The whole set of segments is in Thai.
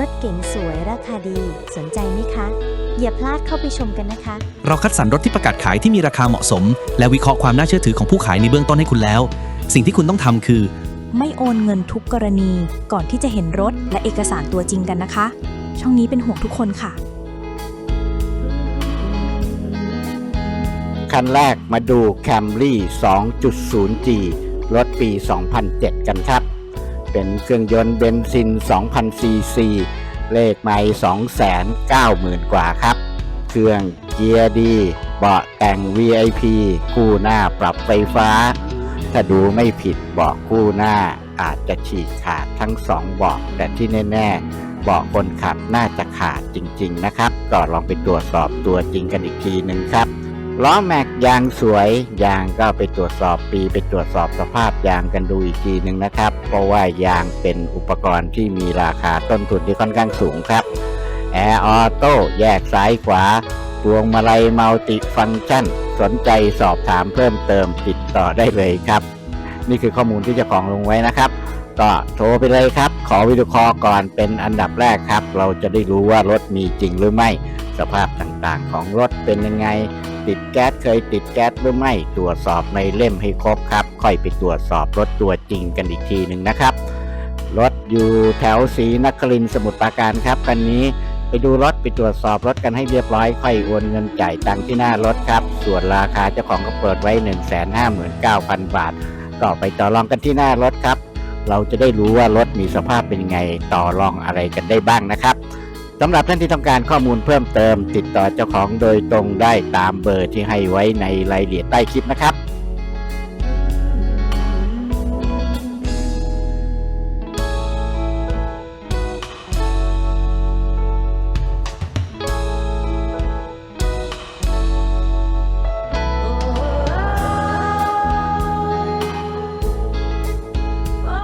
รถเก๋งสวยราคาดี สนใจไหมคะ อย่าพลาดเข้าไปชมกันนะคะ เราคัดสรรรถที่ประกาศขายที่มีราคาเหมาะสม และวิเคราะห์ความน่าเชื่อถือของผู้ขายในเบื้องต้นให้คุณแล้ว สิ่งที่คุณต้องทำคือ ไม่โอนเงินทุกกรณีก่อนที่จะเห็นรถและเอกสารตัวจริงกันนะคะ ช่องนี้เป็นห่วงทุกคนค่ะ คันแรกมาดู Camry 2.0G รถปี 2007 กันครับ เป็นเครื่องยนต์เบนซิน 2,000 ซีซี เลขไม่290,000 กว่าครับ เครื่องเกียร์ดี เบาะแต่ง VIP คู่หน้าปรับไฟฟ้า ถ้าดูไม่ผิดเบาะคู่หน้าอาจจะฉีกขาดทั้งสองเบาะแต่ที่แน่ๆเบาะคนขับน่าจะขาดจริง ๆ นะครับ ก็ลองไปตรวจสอบตัวจริงกันอีกทีหนึ่งครับ ล้อแม็กยางสวยยางก็ไปตรวจสอบปีไปตรวจสอบสภาพยางกันดูอีกทีหนึ่งนะครับ เพราะว่ายางเป็นอุปกรณ์ที่มีราคาต้นทุนที่ค่อนข้างสูงครับแอร์ออโต้แยกซ้ายขวาพวงมาลัยมัลติฟังก์ชัน สนใจสอบถามเพิ่มเติมติดต่อได้เลยครับ นี่คือข้อมูลที่เจ้าของลงไว้นะครับ ก็โทรไปเลยครับ ขอวิดีโอคอลก่อนเป็นอันดับแรกครับ เราจะได้รู้ว่ารถมีจริงหรือไม่ สภาพต่างๆ ของรถเป็นยังไง ติดแก๊สเคยติดแก๊สหรือไม่ตรวจสอบในเล่มให้ครบครับ ค่อยไปตรวจสอบรถตัวจริงกันอีกทีหนึ่งนะครับ รถอยู่แถวศรีนครินสมุทรปราการครับคันนี้ไปดูรถไปตรวจสอบรถกันให้เรียบร้อย ค่อยโอนเงินจ่ายตังค์ที่หน้ารถครับ ส่วนราคาเจ้าของก็เปิดไว้ 159,000 บาทก็ไปต่อรองกันที่หน้ารถครับ เราจะได้รู้ว่ารถมีสภาพเป็นยังไงต่อรองอะไรกันได้บ้างนะครับ สำหรับท่านที่ต้องการข้อมูลเพิ่มเติม ติดต่อเจ้าของโดยตรงได้ตามเบอร์ที่ให้ไว้ในรายละเอียดใต้คลิปนะครับ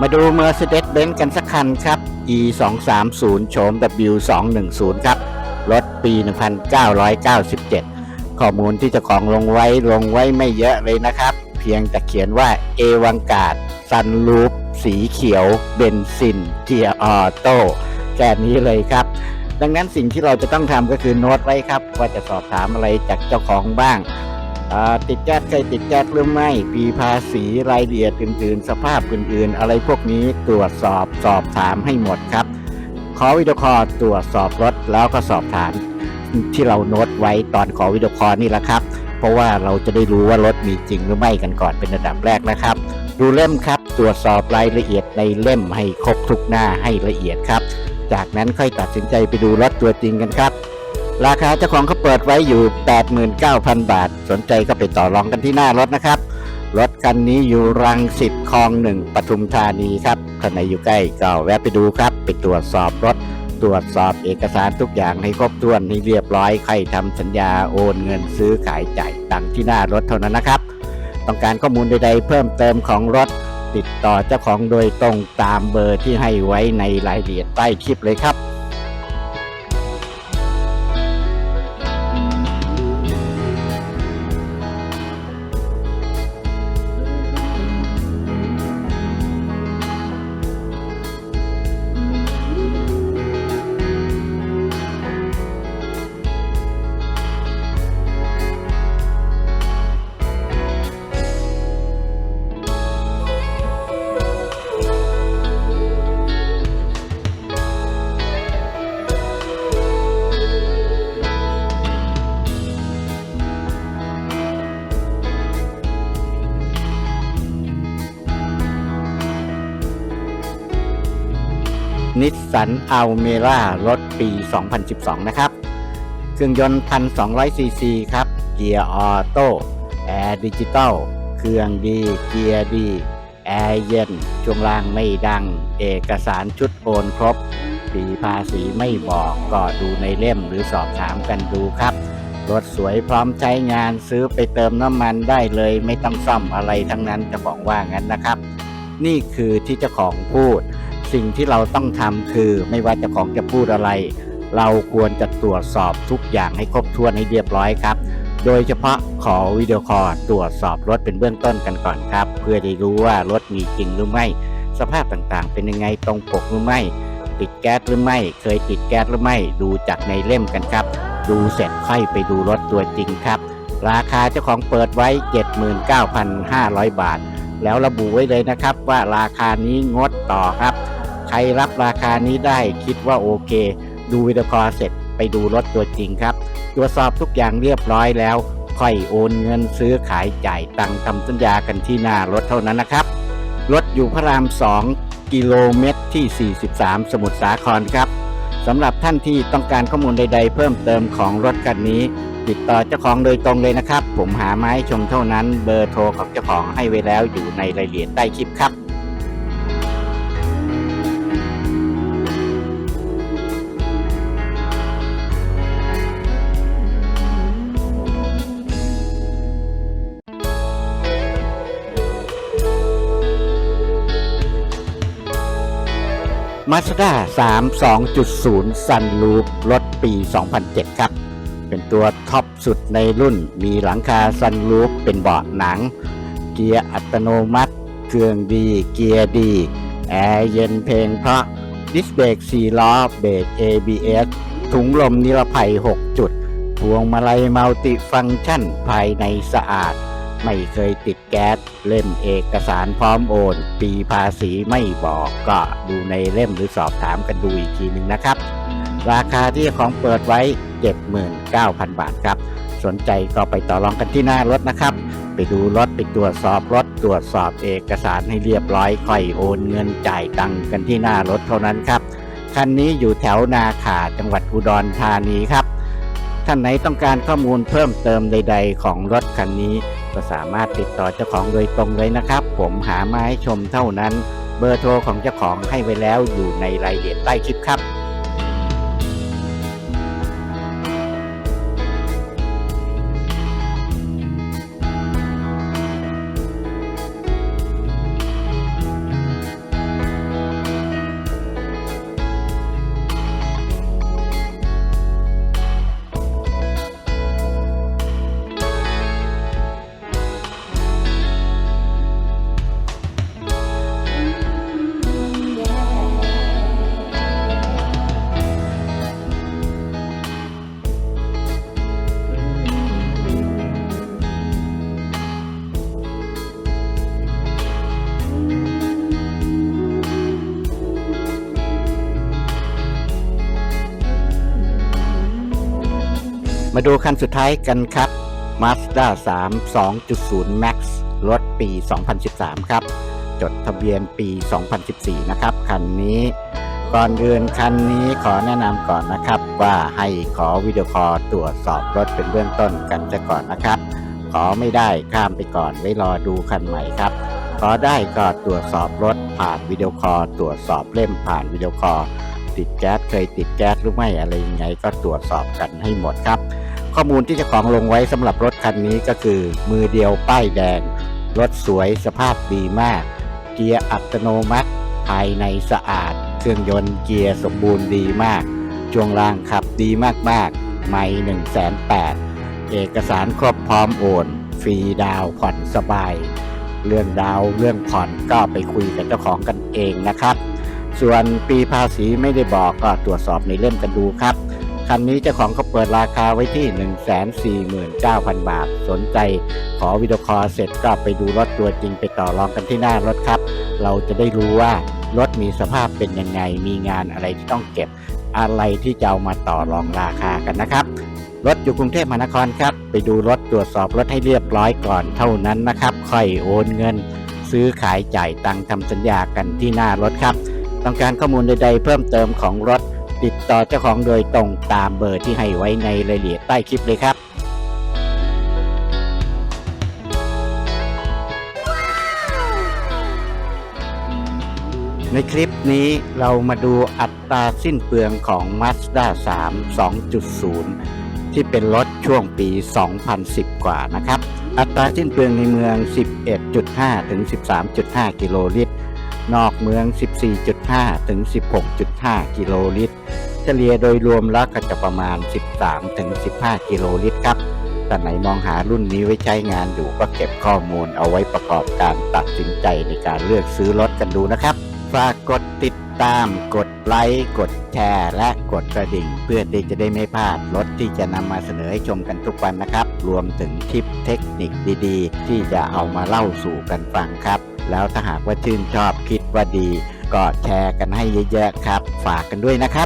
มาดู Mercedes-Benz กันสักคันครับ E 2 3 0 โฉม W 2 1 0 ครับ รถปี 1997 ข้อมูลที่เจ้าของลงไว้ลงไว้ไม่เยอะเลยนะครับ เพียงแต่เขียนว่า เอวังกาดซันลูป สีเขียว เบนซินเกียร์ออโต้แค่นี้เลยครับ ดังนั้นสิ่งที่เราจะต้องทำก็คือโน้ตไว้ครับ ว่าจะสอบถามอะไรจากเจ้าของบ้าง ติดแก๊สเคยติดแก๊สหรือไม่ ปีภาษีรายละเอียดอื่นๆ สภาพอื่นๆ อะไรพวกนี้ตรวจสอบสอบถามให้หมดครับ ขอวิดีโอคอลตรวจสอบรถแล้วก็สอบถามที่เราโน้ตไว้ตอนขอวิดีโอคอลนี่แหละครับ เพราะว่าเราจะได้รู้ว่ารถมีจริงหรือไม่กันก่อนเป็นระดับแรกนะครับ ดูเล่มครับ ตรวจสอบรายละเอียดในเล่มให้ครบทุกหน้าให้ละเอียดครับ จากนั้นค่อยตัดสินใจไปดูรถตัวจริงกันครับ ราคาเจ้าของเขาเปิดไว้อยู่ 89,000 บาท สนใจก็ไปต่อรองกันที่หน้ารถนะครับ รถคันนี้อยู่รังสิตคลองหนึ่งปทุมธานีครับท่านไหนอยู่ใกล้ก็แวะไปดูครับ ไปตรวจสอบรถ ตรวจสอบเอกสารทุกอย่างให้ครบถ้วนให้เรียบร้อยใครทำสัญญาโอนเงินซื้อขายจ่ายตังค์ที่หน้ารถเท่านั้นนะครับ ต้องการข้อมูลใดๆ เพิ่มเติมของรถ ติดต่อเจ้าของโดยตรงตามเบอร์ที่ให้ไว้ในรายละเอียดใต้คลิปเลยครับ นิสสันอัลเมร่ารถปี 2012 นะครับ เครื่องยนต์ 1,200 ซีซีครับ เกียร์ออโต้แอร์ดิจิตอลเครื่องดี เกียร์ดี แอร์เย็น ช่วงล่างไม่ดัง เอกสารชุดโอนครบปีภาษีไม่บอกก็ดูในเล่มหรือสอบถามกันดูครับ รถสวยพร้อมใช้งานซื้อไปเติมน้ำมันได้เลยไม่ต้องซ่อมอะไรทั้งนั้นจะบอกว่างั้นนะครับ นี่คือที่เจ้าของพูด สิ่งที่เราต้องทำคือไม่ว่าเจ้าของจะพูดอะไร เราควรจะตรวจสอบทุกอย่างให้ครบถ้วนให้เรียบร้อยครับ โดยเฉพาะขอวิดีโอคอลตรวจสอบรถเป็นเบื้องต้นกันก่อนครับ เพื่อได้รู้ว่ารถมีจริงหรือไม่ สภาพต่างๆ เป็นยังไงตรงปกหรือไม่ ติดแก๊สหรือไม่ เคยติดแก๊สหรือไม่ ดูจากในเล่มกันครับ ดูเสร็จค่อยไปดูรถตัวจริงครับ ราคาเจ้าของเปิดไว้ 79,500 บาท แล้วระบุไว้เลยนะครับว่าราคานี้งดต่อครับ ใครรับราคานี้ได้คิดว่าโอเค ดูวิดีโอคอเสร็จไปดูรถตัวจริงครับ ตรวจสอบทุกอย่างเรียบร้อยแล้ว ค่อยโอนเงินซื้อขายจ่ายตังค์ทำสัญญากันที่หน้ารถเท่านั้นนะครับ รถอยู่พระราม 2 กิโลเมตรที่ 43 สมุทรสาครครับสำหรับท่านที่ต้องการข้อมูลใด ๆ เพิ่มเติมของรถคันนี้ ติดต่อเจ้าของโดยตรงเลยนะครับ ผมหาไม้ชมเท่านั้นเบอร์โทรของเจ้าของให้ไว้แล้วอยู่ในรายละเอียดใต้คลิปครับ Mazda 3 2.0 Sunroof รถปี 2007 ครับ เป็นตัวท็อปสุดในรุ่น มีหลังคา Sunroof เป็นเบาะหนัง เกียร์อัตโนมัติ เครื่องดี เกียร์ดี แอร์เย็นเพลงเพราะ ดิสเบรก4ล้อ เบรก ABS ถุงลมนิรภัย 6 จุด พวงมาลัยมัลติฟังก์ชันภายในสะอาด ไม่เคยติดแก๊สเล่มเอกสารพร้อมโอนปีภาษีไม่บอกก็ดูในเล่มหรือสอบถามกันดูอีกทีหนึ่งนะครับ ราคาที่ของเปิดไว้ 79,000 บาทครับ สนใจก็ไปต่อรองกันที่หน้ารถนะครับ ไปดูรถไปตรวจสอบรถตรวจสอบเอกสารให้เรียบร้อยค่อยโอนเงินจ่ายตังค์กันที่หน้ารถเท่านั้นครับคันนี้อยู่แถวนาขาจังหวัดอุดรธานีครับท่านไหนต้องการข้อมูลเพิ่มเติมใด ๆ ของรถคันนี้ ก็สามารถติดต่อเจ้าของโดยตรงเลยนะครับ ผมหามาให้ชมเท่านั้น เบอร์โทรของเจ้าของให้ไว้แล้วอยู่ในรายละเอียดใต้คลิปครับ มาดูคันสุดท้ายกันครับ Mazda 3 2.0 Max รถปี 2013 ครับ จดทะเบียนปี 2014 นะครับ คันนี้ก่อนอื่นคันนี้ขอแนะนำก่อนนะครับ ว่าให้ขอวิดีโอคอลตรวจสอบรถเป็นเบื้องต้นกันจะก่อนนะครับ ขอไม่ได้ข้ามไปก่อนไว้รอดูคันใหม่ครับ ขอได้ก็ตรวจสอบรถผ่านวิดีโอคอลตรวจสอบเล่มผ่านวิดีโอคอลติดแก๊สเคยติดแก๊สหรือไม่อะไรยังไงก็ตรวจสอบกันให้หมดครับ ข้อมูลที่เจ้าของลงไว้สำหรับรถคันนี้ก็คือ มือเดียวป้ายแดง รถสวยสภาพดีมาก เกียร์อัตโนมัติ ภายในสะอาด เครื่องยนต์เกียร์สมบูรณ์ดีมาก ช่วงล่างขับดีมากๆ ไม่1 8 0 0 0เอกสารครบพร้อมโอน ฟรีดาวผ่อนสบาย เรื่องดาวเรื่องผ่อนก็ไปคุยกับเจ้าของกันเองนะครับ ส่วนปีภาษีไม่ได้บอกก็ตรวจสอบในเล่มกันดูครับ คันนี้เจ้าของเขาเปิดราคาไว้ที่ 149,000 บาท สนใจขอวิดีโอคอลเสร็จก็ไปดูรถตัวจริงไปต่อรองกันที่หน้ารถครับ เราจะได้รู้ว่ารถมีสภาพเป็นยังไง มีงานอะไรที่ต้องเก็บ อะไรที่จะเอามาต่อรองราคากันนะครับ รถอยู่กรุงเทพมหานครครับ ไปดูรถตรวจสอบรถให้เรียบร้อยก่อนเท่านั้นนะครับ ค่อยโอนเงิน ซื้อขายจ่ายตังค์ทำสัญญากันที่หน้ารถครับ ต้องการข้อมูลใด ๆ เพิ่มเติมของรถ ติดต่อเจ้าของโดยตรงตามเบอร์ที่ให้ไว้ในรายละเอียดใต้คลิปเลยครับในคลิปนี้เรามาดูอัตราสิ้นเปลืองของ Mazda 3 2.0 ที่เป็นรถช่วงปี 2010 กว่านะครับ อัตราสิ้นเปลืองในเมือง 11.5 ถึง 13.5 กิโลลิ นอกเมือง 14.5 ถึง 16.5 กิโลลิตร เฉลี่ยโดยรวมแล้วก็จะประมาณ 13 ถึง 15 กิโลลิตรครับท่าไหนมองหารุ่นนี้ไว้ใช้งานอยู่ก็เก็บข้อมูลเอาไว้ประกอบการตัดสินใจในการเลือกซื้อรถกันดูนะครับ ฝากกดติดตามกดไลค์กดแชร์และกดกระดิ่ง เพื่อที่จะได้ไม่พลาดรถที่จะนำมาเสนอให้ชมกันทุกวันนะครับ รวมถึงคลิปเทคนิคดีๆ ที่จะเอามาเล่าสู่กันฟังครับ แล้วถ้าหากว่าชื่นชอบคิดว่าดี ก็แชร์กันให้เยอะๆครับ ฝากกันด้วยนะครับ